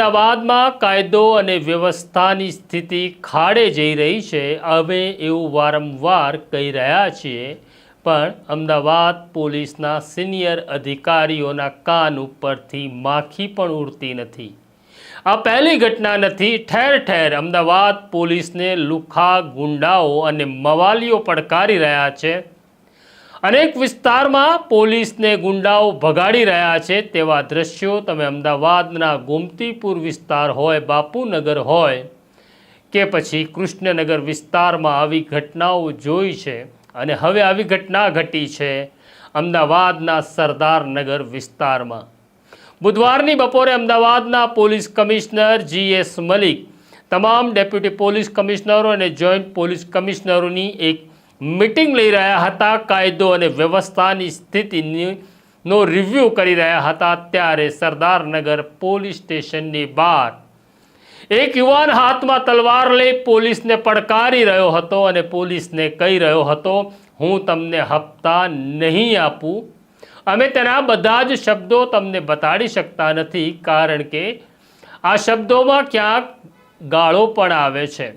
અમદાવાદમાં કાયદો અને વ્યવસ્થાની સ્થિતિ ખાડે જઈ રહી છે. અમે એવું વારંવાર કહી રહ્યા છીએ, પણ અમદાવાદ પોલીસના સિનિયર અધિકારીઓના કાન ઉપરથી માખી પણ ઉડતી નથી. આ પહેલી ઘટના નથી. ઠેર ઠેર અમદાવાદ પોલીસને લુખા ગુંડાઓ અને મવાલીઓ પડકારી રહ્યા છે. અનેક વિસ્તારમાં પોલીસને ગુંડાઓ ભગાડી રહ્યા છે તેવા દ્રશ્યો તમે અમદાવાદના ગોમતીપુર વિસ્તાર હોય, બાપુનગર હોય કે પછી કૃષ્ણનગર વિસ્તારમાં આવી ઘટનાઓ જોઈ છે અને હવે આવી ઘટના ઘટી છે અમદાવાદના સરદારનગર વિસ્તારમાં. બુધવારની બપોરે અમદાવાદના police commissioner G S Malik, તમામ ડેપ્યુટી પોલીસ કમિશનરો અને જોઈન્ટ પોલીસ કમિશનરોની એક મિટિંગ લઈ રહ્યા હતા, કાયદો અને વ્યવસ્થાની સ્થિતિની નો રિવ્યૂ કરી રહ્યા હતા ત્યારે સરદારનગર પોલીસ સ્ટેશનની બહાર એક યુવાન હાથમાં તલવાર લઈ પોલીસને પડકારી રહ્યો હતો અને પોલીસને કહી રહ્યો હતો, હું તમને હપ્તા નહીં આપું. અમે તેના બધા જ શબ્દો તમને બતાડી શકતા નથી, કારણ કે આ શબ્દોમાં ક્યાંક ગાળો પણ આવે છે.